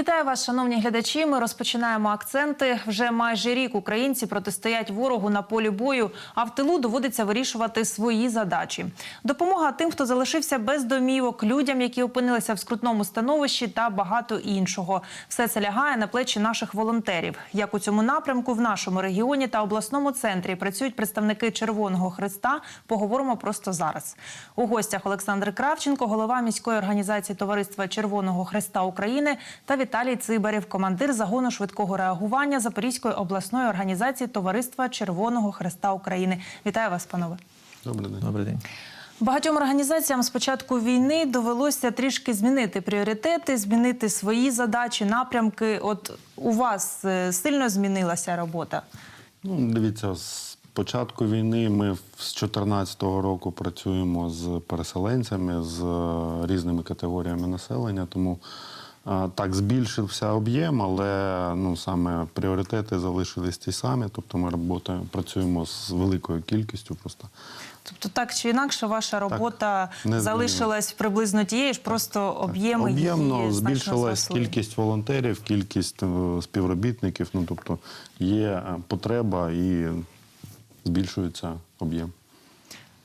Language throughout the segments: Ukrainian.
Вітаю вас, шановні глядачі. Ми розпочинаємо акценти. Вже майже рік українці протистоять ворогу на полі бою, а в тилу доводиться вирішувати свої задачі. Допомога тим, хто залишився без домівок, людям, які опинилися в скрутному становищі, та багато іншого. Все це лягає на плечі наших волонтерів. Як у цьому напрямку в нашому регіоні та обласному центрі працюють представники Червоного Христа. Поговоримо просто зараз. У гостях Олександр Кравченко, голова міської організації Товариства Червоного Христа України та Віталій Цибарєв, командир загону швидкого реагування Запорізької обласної організації Товариства Червоного Христа України. Вітаю вас, панове. Добрий день. Добрий день. Багатьом організаціям з початку війни довелося трішки змінити пріоритети, змінити свої задачі, напрямки. От у вас е, сильно змінилася робота. Ну, дивіться, з початку війни ми з 2014 року працюємо з переселенцями, з е, різними категоріями населення, тому так збільшився об'єм, але ну, саме пріоритети залишились ті самі. Тобто ми роботаємо, працюємо з великою кількістю просто. Тобто, так чи інакше, ваша робота не залишилась приблизно тією ж, просто об'єми Об'ємно збільшилась кількість волонтерів, кількість е, співробітників. Ну тобто є е, потреба і збільшується об'єм.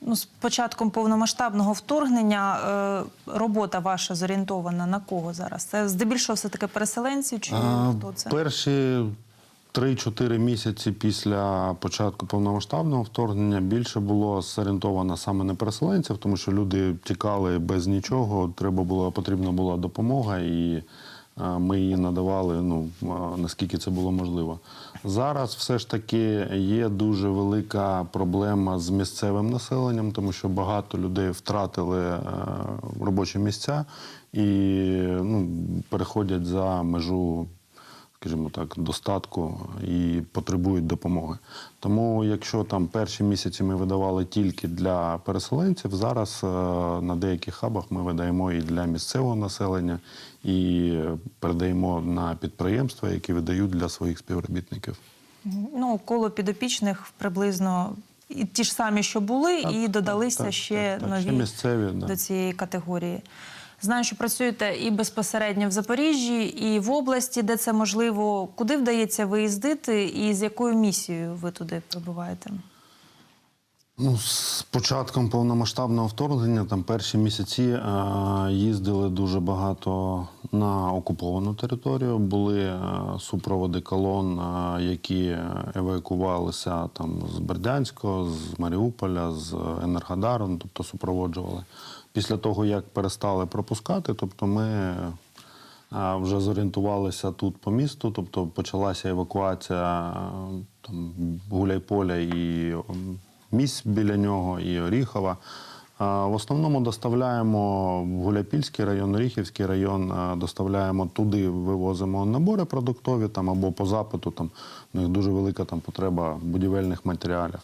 Ну, з початком повномасштабного вторгнення е, робота ваша зорієнтована на кого зараз? Це здебільшого все таки переселенці чи А, хто це? Перші 3-4 місяці після початку повномасштабного вторгнення більше було зорієнтовано саме на переселенців, тому що люди тікали без нічого. Треба було потрібна була допомога, і ми її надавали. Ну наскільки це було можливо. Зараз все ж таки є дуже велика проблема з місцевим населенням, тому що багато людей втратили е, робочі місця і ну, переходять за межу скажімо так, достатку і потребують допомоги. Тому, якщо там перші місяці ми видавали тільки для переселенців, зараз е, на деяких хабах ми видаємо і для місцевого населення, і передаємо на підприємства, які видають для своїх співробітників. Ну, коло підопічних приблизно і ті ж самі, що були, Так, і додалися так, ще так, так, нові ще місцеві, да. до цієї категорії. Знаю, що працюєте і безпосередньо в Запоріжжі, і в області, де це можливо. Куди вдається виїздити, і з якою місією ви туди прибуваєте? Ну, з початком повномасштабного вторгнення, там перші місяці е, їздили дуже багато на окуповану територію. Були е, супроводи колон, е, які евакувалися там з Бердянського, з Маріуполя, з Енергодару, ну, тобто супроводжували. Після того, як перестали пропускати, тобто ми вже зорієнтувалися тут по місту, тобто почалася евакуація там, Гуляйполя і місць біля нього, і Оріхова. В основному доставляємо в Гуляйпільський район, Оріхівський район, доставляємо туди, вивозимо набори продуктові там, або по запиту. Там, у них дуже велика там, потреба будівельних матеріалів.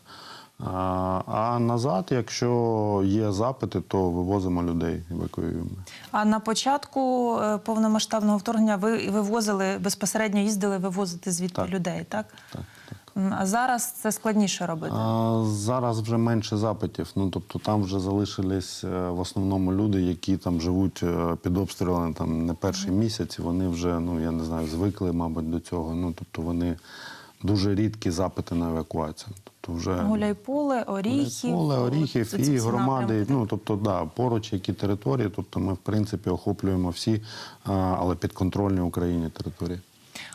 А, назад, якщо є запити, то вивозимо людей, евакуюємо. А на початку е, повномасштабного вторгнення ви вивозили безпосередньо їздили вивозити звідти Так. людей, так? Так. А зараз це складніше робити. А, зараз вже менше запитів. Ну тобто там вже залишились е, в основному люди, які там живуть е, під обстрілами там не перший місяць. і Вони вже ну я не знаю, звикли, мабуть, до цього. Ну тобто вони дуже рідкі запити на евакуацію. Тобто вже Гуляйполе, Оріхів, Поле, оріхи, Оріхів і громади. Ну тобто, да, поруч які території. Тобто, ми в принципі охоплюємо всі, але підконтрольні Україні території.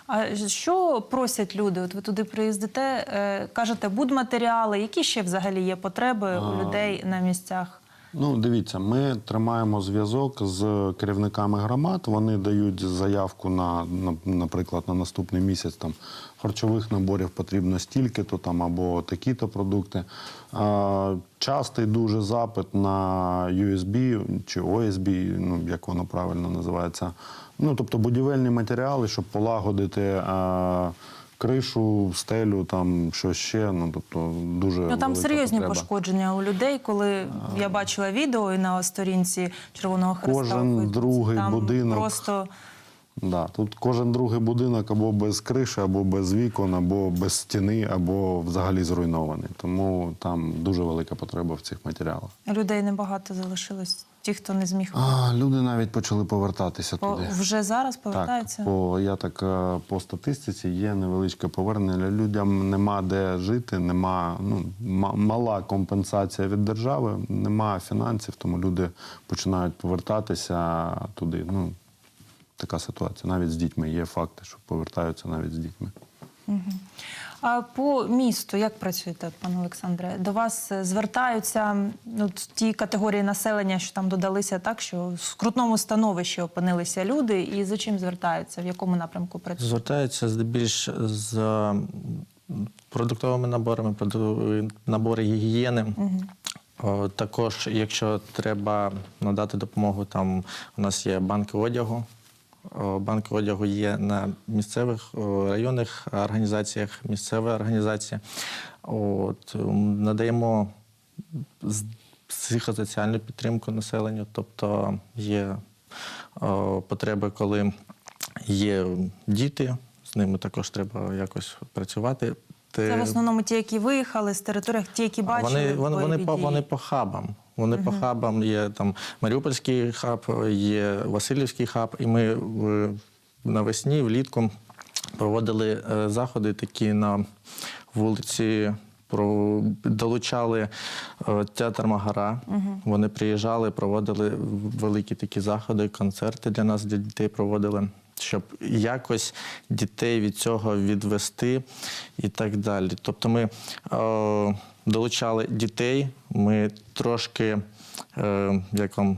А що просять люди? От ви туди приїздите, е, кажете, будматеріали. Які ще взагалі є потреби у людей на місцях? Ну, дивіться, ми тримаємо зв'язок з керівниками громад. Вони дають заявку на, на наприклад, на наступний місяць там харчових наборів потрібно стільки-то там або такі-то продукти. Частий дуже запит на USB чи OSB, ну як воно правильно називається. Ну, тобто будівельні матеріали, щоб полагодити. Кришу, стелю, там що ще. Ну тобто дуже Ну там серйозні потреба. пошкодження у людей. Коли я бачила відео і на сторінці Червоного Хреста Кожен Фейсбуці, другий там будинок. просто Да, тут кожен другий будинок або без криші, або без вікон, або без стіни, або взагалі зруйнований. Тому там дуже велика потреба в цих матеріалах. Людей небагато залишилось. Ті, хто не зміг А, люди навіть почали повертатися По- туди. вже зараз повертаються. Так, по, я так е, по статистиці є невеличке повернення. Людям нема де жити, нема ну, ма- мала компенсація від держави, нема фінансів, тому люди починають повертатися туди. Ну, така ситуація. Навіть з дітьми є факти, що повертаються навіть з дітьми. А по місту як працюєте, пане Олександре? До вас е, звертаються ну, ті категорії населення, що там додалися, так що в скрутному становищі опинилися люди, і за чим звертаються? В якому напрямку працюють? Звертаються здебільш з продуктовими наборами, набори гігієни. О, Також, якщо треба надати допомогу, там у нас є банки одягу. О, Банки одягу є на місцевих районних організаціях, місцева організація. От, надаємо психосоціальну підтримку населенню, тобто є о, потреби, коли є діти, з ними також треба якось працювати. Це в основному ті, які виїхали з території, ті, які бачили. вони, вони, вони, по, вони по хабам. Вони по хабам є там Маріупольський хаб, є Васильівський хаб, і ми в, навесні, влітку проводили е, заходи такі на вулиці. Про долучали е, театр Магара. Вони приїжджали, проводили великі такі заходи, концерти для нас, для дітей проводили, щоб якось дітей від цього відвести і так далі. Тобто ми е, долучали дітей, ми трошки, е, як вам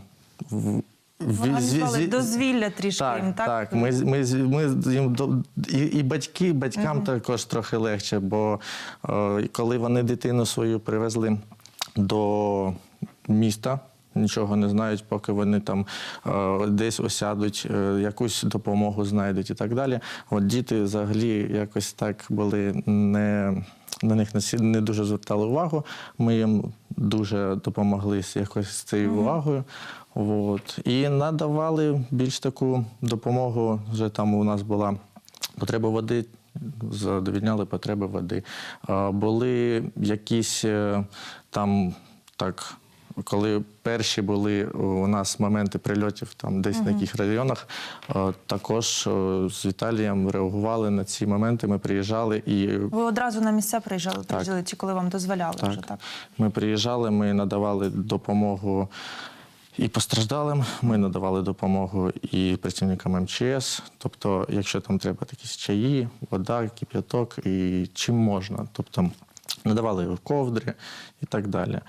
організували зві- дозвілля трішки так, їм, так? так. Ми, ми, ми їм і, і батьки, батькам також трохи легше, бо е, коли вони дитину свою привезли до міста. Нічого не знають, поки вони там е, десь осядуть, е, якусь допомогу знайдуть і так далі. От діти взагалі якось так були не на них не, дуже звертали увагу. Ми їм дуже допомогли з якось з цією увагою. От. І надавали більш таку допомогу. Вже там у нас була потреба води, задовільняли потреби води. Були якісь е, там так. Коли перші були у нас моменти прильотів там десь на яких районах, е, також е, з Віталієм реагували на ці моменти. Ми приїжджали і Ви одразу на місця приїжджали, так. приїжджали, чи коли вам дозволяли так. вже так? Ми приїжджали, ми надавали допомогу і постраждалим, ми надавали допомогу і працівникам МЧС. Тобто, якщо там треба якісь чаї, вода, кип'яток і чим можна. Тобто надавали ковдри і так далі.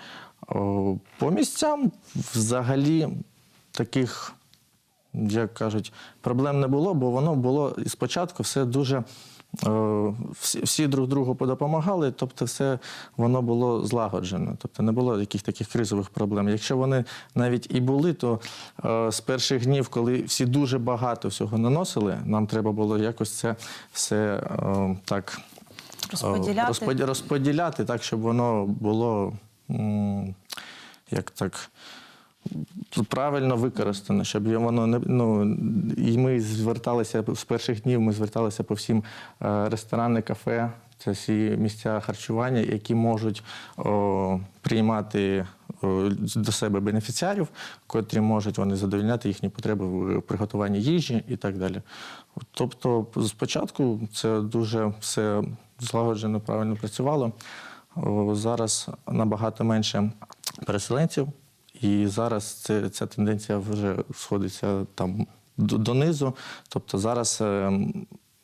О, По місцям взагалі таких як кажуть, проблем не було, бо воно було спочатку все дуже. е, Всі, друг другу допомагали, тобто все воно було злагоджено. Тобто не було яких таких кризових проблем. Якщо вони навіть і були, то е, з перших днів, коли всі дуже багато всього наносили, нам треба було якось це все е, так е, Розподіляти. розподіляти так, щоб воно було як так правильно використано, щоб воно не ну і ми зверталися з перших днів. Ми зверталися по всім е, ресторани, кафе. Це всі місця харчування, які можуть о, приймати о, до себе бенефіціарів, котрі можуть вони задовольняти їхні потреби в приготуванні їжі і так далі. Тобто, спочатку це дуже все злагоджено, правильно працювало. Зараз набагато менше переселенців. І зараз це, ця тенденція вже сходиться там донизу. Тобто зараз е,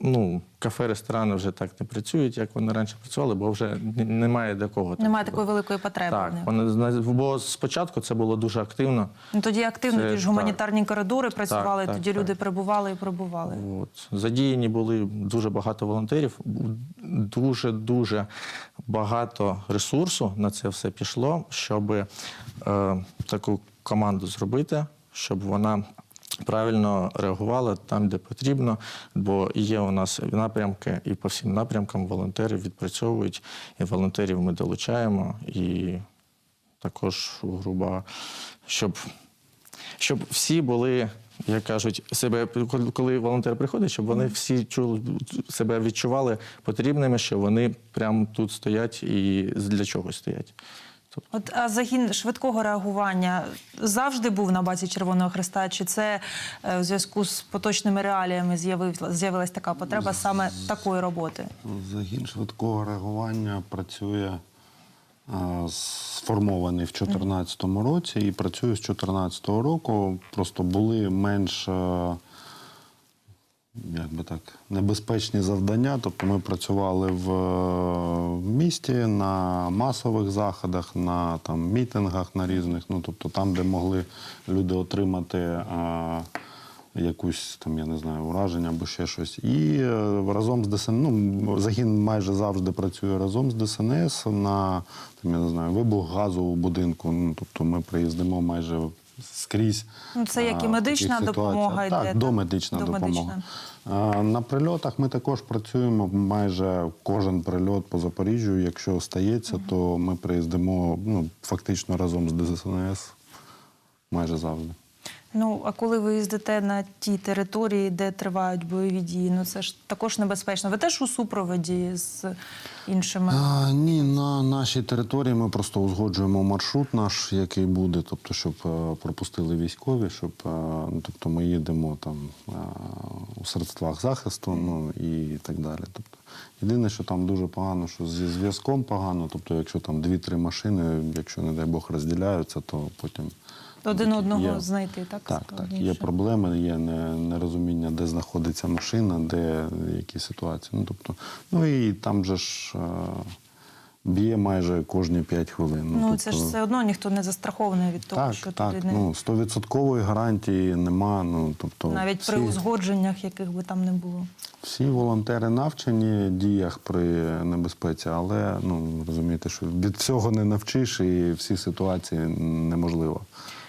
ну, кафе, ресторани вже так не працюють, як вони раніше працювали, бо вже немає до кого. Немає робити. такої великої потреби. Так, вони бо спочатку це було дуже активно. Ну, тоді активно Це ті ж так. гуманітарні коридори працювали, так, тоді так. люди прибували і прибували. От. Задіяні були дуже багато волонтерів, дуже дуже багато ресурсу на це все пішло, щоб е, таку команду зробити, щоб вона. Правильно реагувала там, де потрібно, бо є у нас напрямки, і по всім напрямкам волонтери відпрацьовують, і волонтерів ми долучаємо, і також груба, щоб щоб всі були як кажуть, себе коли- волонтер приходить, щоб вони всі чули себе відчували потрібними, що вони прямо тут стоять і для чогось стоять. Тобто, От а загін швидкого реагування завжди був на базі Червоного Христа? Чи це е, в зв'язку з поточними реаліями з'явилась така потреба саме такої роботи? Загін швидкого реагування працює сформований в 2014 році і працює з 2014 року. Просто були менш е, як би так, небезпечні завдання. Тобто ми працювали е, в місті на масових заходах, на там, мітингах на різних. Ну, тобто там, де могли люди отримати. А, якусь там, я не знаю, ураження або ще щось. І е, разом з ДСН, ну, загін майже завжди працює разом з ДСНС на там, я не знаю, вибух газу у будинку. Ну, тобто ми приїздимо майже скрізь. Ну, це як і медична допомога йде, Так, домедична допомога. А, На прильотах ми також працюємо майже кожен прильот по Запоріжжю. Якщо стається, то ми приїздимо ну, фактично разом з ДСНС майже завжди. Ну а коли ви їздите на ті території, де тривають бойові дії, ну це ж також небезпечно. Ви теж у супроводі з іншими. А, ні, на нашій території ми просто узгоджуємо маршрут наш, який буде, тобто, щоб е, пропустили військові, щоб е, ну, тобто ми їдемо там е, у средствах захисту, ну і так далі. Тобто, єдине, що там дуже погано, що зі зв'язком погано. Тобто, якщо там дві-три машини, якщо не дай Бог розділяються, то потім Один одного є- знайти, так? Так, так. Є проблеми, є нерозуміння, де знаходиться машина, де які ситуації. Ну, тобто, ну і там же ж е, б'є майже кожні 5 хвилин. Ну, це ж тобто, все одно ніхто не застрахований від того, так, що так. туди не Ну, 100% гарантії нема. Ну, тобто, навіть всі, при узгодженнях, яких би там не було. всі волонтери навчені діях при небезпеці, але ну, розумієте, що від цього не навчиш, і всі ситуації неможливо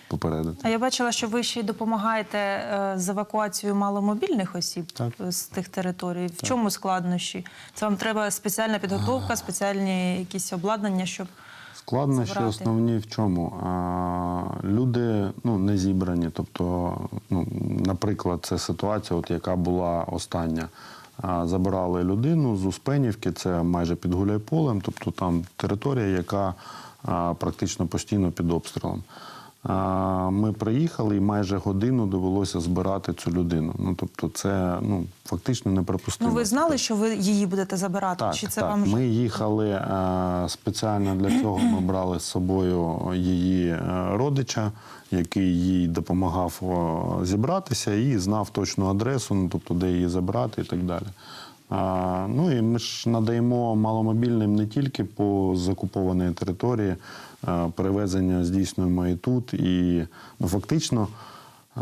попередити. А я бачила, що ви ще й допомагаєте е, з евакуацією маломобільних осіб Так. з тих територій. В чому складнощі? Це вам треба спеціальна підготовка, спеціальні якісь обладнання, щоб Складнощі основні в чому? А, люди ну, не зібрані. Тобто, ну, наприклад, це ситуація, от, яка була остання. Забирали людину з Успенівки, це майже під Гуляйполем, тобто там територія, яка а, практично постійно під обстрілом. Ми приїхали і майже годину довелося збирати цю людину. Ну, тобто, це ну, фактично неприпустимо. ну ви знали, що ви її будете забирати? Так, Чи це так. вам вже- Ми їхали е, спеціально для цього. Ми брали з собою її е, родича, який їй допомагав зібратися і знав точну адресу, ну тобто де її забрати і так далі. А, ну і ми ж надаємо маломобільним не тільки по закупованій території, перевезення здійснюємо і тут. І ну, фактично. Е,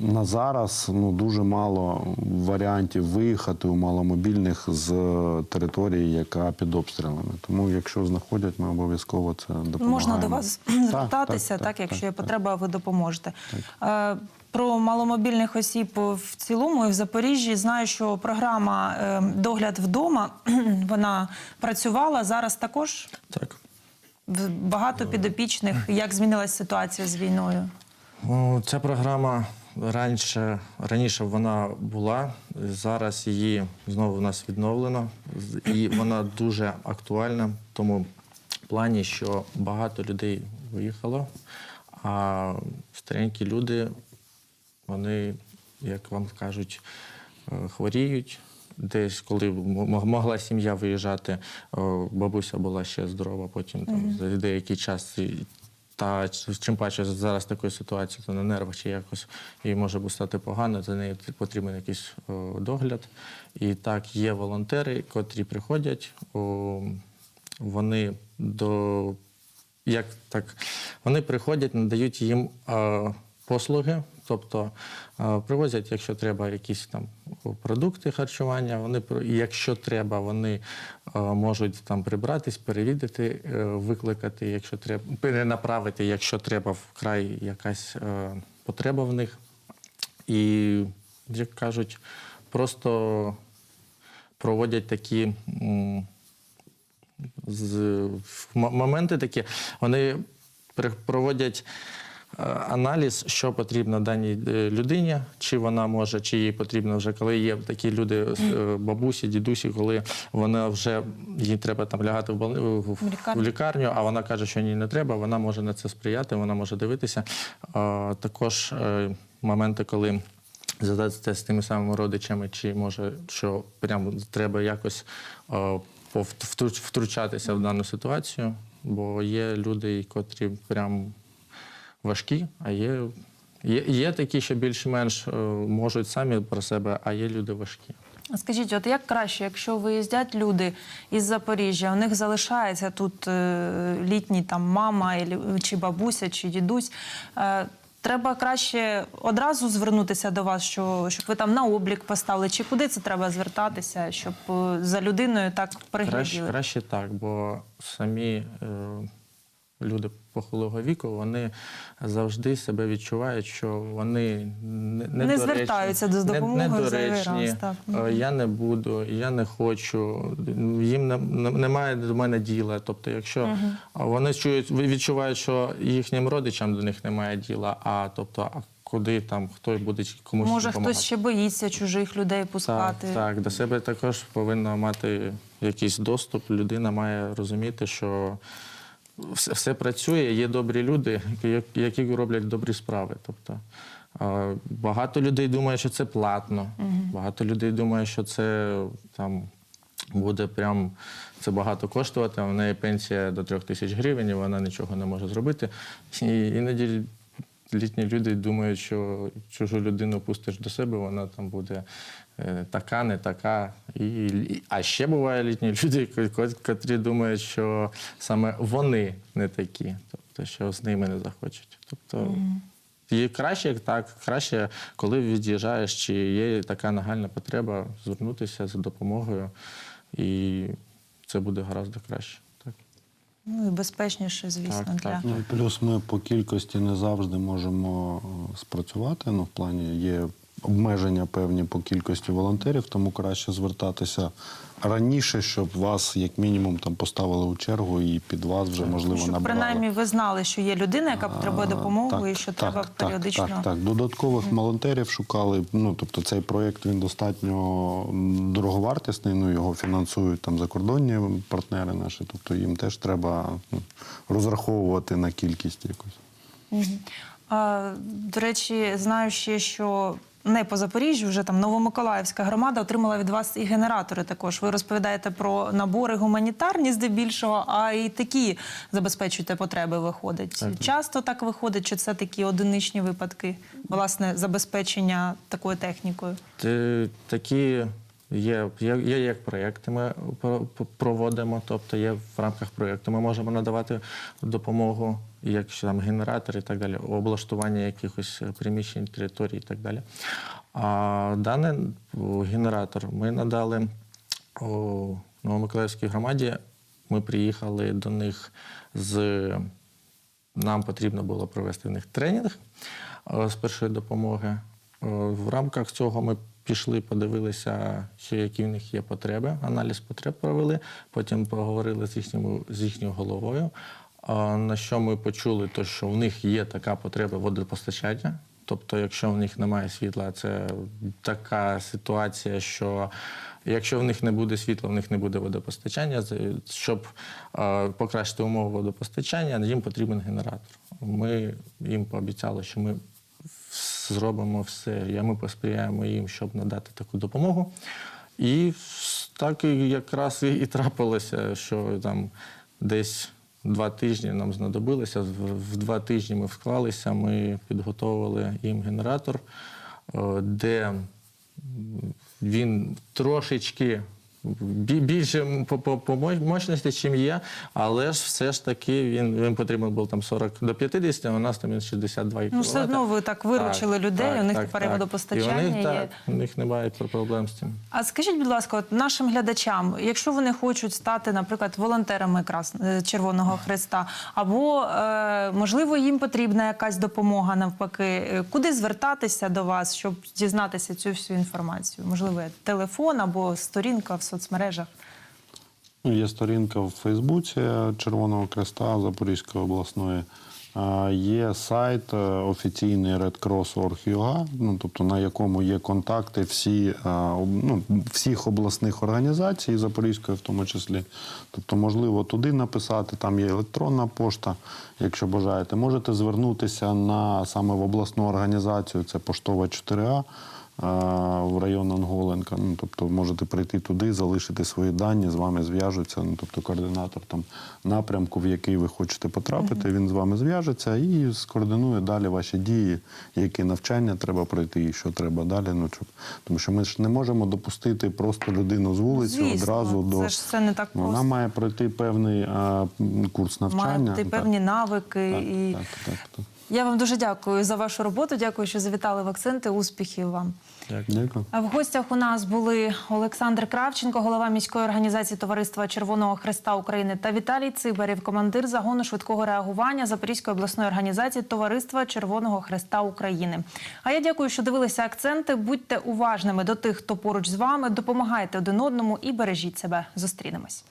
На зараз ну, дуже мало варіантів виїхати у маломобільних з території, яка під обстрілами. Тому, якщо знаходять, ми обов'язково це допомагаємо. можна до вас Так, звертатися, так, якщо є так. потреба, ви допоможете. Е, Про маломобільних осіб в цілому і в Запоріжжі знаю, що програма е, Догляд вдома вона працювала зараз також. так. Багато підопічних. Як змінилась ситуація з війною? Ну, Ця програма раніше, раніше вона була, зараз її знову в нас відновлено. І вона дуже актуальна в тому плані, що багато людей виїхало, а старенькі люди, вони, як вам кажуть, е, хворіють. Десь, коли могла сім'я виїжджати, бабуся була ще здорова, потім там, за деякий час та чим паче зараз такої ситуації, то на нервах чи якось їй може стати погано, за нею потрібен якийсь о, догляд. І так, є волонтери, котрі приходять, о, вони до як так, вони приходять, надають їм е, послуги, тобто е, привозять, якщо треба, якісь там продукти харчування. Вони якщо треба, вони е, можуть там прибратись, перевідати, е, викликати, якщо треба, перенаправити, якщо треба вкрай якась потреба в них. І, як кажуть, просто проводять такі. з моменти такі, вони проводять аналіз, що потрібно даній е, людині, чи вона може, чи їй потрібно вже, коли є такі люди, е, бабусі, дідусі, коли вона вже їй треба там лягати в, в, в, лікарню. а вона каже, що ні, не треба, вона може на це сприяти, вона може дивитися. Е, також е, моменти, коли задатися з тими самими родичами, чи може, що прям треба якось е, втручатися в дану ситуацію, бо є люди, котрі прям важкі, а є, є, є такі, що більш-менш е, можуть самі про себе, а є люди важкі. А Скажіть, от як краще, якщо виїздять люди із Запоріжжя, у них залишається тут е, літній там мама чи бабуся, чи дідусь. Е, треба краще одразу звернутися до вас, що, щоб ви там на облік поставили, чи куди це треба звертатися, щоб за людиною так Краще, краще так, бо самі е, люди похилого віку вони завжди себе відчувають, що вони не, Не звертаються до допомоги недоречні, раз, так. е, Я не буду, я не хочу, їм не, не- немає до мене діла. Тобто, якщо вони чують, відчувають, що їхнім родичам до них немає діла, а тобто, куди там хто буде комусь Може, допомагати. хтось ще боїться чужих людей пускати. Так, так, до себе також повинна мати якийсь доступ. Людина має розуміти, що все, все працює, є добрі люди, які- роблять добрі справи. Тобто багато людей думає, що це платно. Багато людей думає, що це там. Буде прям це багато коштувати, а в неї пенсія до трьох тисяч гривень, і вона нічого не може зробити. І іноді літні люди думають, що чужу людину пустиш до себе, вона там буде така, не така. І, і- а ще буває літні люди, ко- ко- котрі думають, що саме вони не такі, тобто, що з ними не захочуть. Тобто, і краще як так, краще, коли від'їжджаєш, чи є така нагальна потреба, звернутися за допомогою, і це буде гаразд краще. Так. Ну і безпечніше, звісно, Так, для так. Ну, плюс ми по кількості не завжди можемо е, спрацювати. Ну, в плані є обмеження певні по кількості волонтерів, тому краще звертатися раніше, щоб вас як мінімум там поставили у чергу і під вас вже можливо щоб набирали. принаймні ви знали, що є людина, яка потребує допомоги, і що так, треба так, періодично. Так, так. Додаткових волонтерів шукали. Ну тобто цей проєкт він достатньо дороговартісний. Ну його фінансують там закордонні партнери наші. Тобто їм теж треба ну, розраховувати на кількість якусь. Мгм. А, до речі, знаю ще, що не по Запоріжжю, вже там Новомиколаївська громада отримала від вас і генератори. Також ви розповідаєте про набори гуманітарні, здебільшого, а і такі забезпечуєте потреби. Виходить. Так. Часто так виходить, чи це такі одиничні випадки, власне, забезпечення такою технікою? Такі є, є, є як проєкти, ми про- про- проводимо, тобто є в рамках проєкту. Ми можемо надавати допомогу, як що там генератори і так далі, облаштування якихось приміщень, територій і так далі. А даний генератор ми надали у Новомиколаївській громаді. Ми приїхали до них з нам потрібно було провести в них тренінг е, з першої допомоги. Е, В рамках цього ми пішли, подивилися, що які в них є потреби, аналіз потреб провели, потім поговорили з їхньою, з їхньою головою. На що ми почули, то, що в них є така потреба водопостачання. Тобто, якщо в них немає світла, це така ситуація, що якщо в них не буде світла, в них не буде водопостачання. Щоб покращити умови водопостачання, їм потрібен генератор. Ми їм пообіцяли, що ми зробимо все, і ми посприяємо їм, щоб надати таку допомогу. І так якраз і, трапилося, що там десь два тижні нам знадобилося. В, два тижні ми вклалися, ми підготовили їм генератор, е, де він трошечки більше по, по, по мощності, чим є, але ж все ж таки він, він потрібен був там 40 до 50, а у нас там він 62 Ну, все одно ви так виручили людей, у них тепер і водопостачання І у них, є. так, у них немає проблем з цим. А скажіть, будь ласка, от нашим глядачам, якщо вони хочуть стати, наприклад, волонтерами крас... е, Червоного Христа, або е, можливо їм потрібна якась допомога навпаки, е, куди звертатися до вас, щоб дізнатися цю всю інформацію? Можливо, телефон або сторінка в соцмережах. Ну, є сторінка в Фейсбуці Червоного Креста Запорізької обласної є сайт е, офіційний redcross.org.ua, ну, тобто на якому є контакти всі, е, ну, всіх обласних організацій, Запорізької в тому числі. Тобто, можливо, туди написати, там є електронна пошта. Якщо бажаєте, можете звернутися на саме в обласну організацію, це поштова 4А. В район Анголенка. Ну, тобто можете прийти туди, залишити свої дані, з вами зв'яжуться. Ну, тобто координатор там напрямку, в який ви хочете потрапити, він з вами зв'яжеться і скоординує далі ваші дії, які навчання треба пройти і що треба далі. Ну, щоб... Тому що ми ж не можемо допустити просто людину з вулиці Звісно, одразу це до ж все не так Вона має пройти певний а, курс навчання. Маєте Так, певні навики так, і так, так, так. Я вам дуже дякую за вашу роботу. Дякую, що завітали в акценти. Успіхів вам. Дякую. А в гостях у нас були Олександр Кравченко, голова міської організації Товариства Червоного Христа України та Віталій Цибарєв, командир загону швидкого реагування Запорізької обласної організації Товариства Червоного Христа України. А я дякую, що дивилися акценти. Будьте уважними до тих, хто поруч з вами. Допомагайте один одному і бережіть себе. Зустрінемось.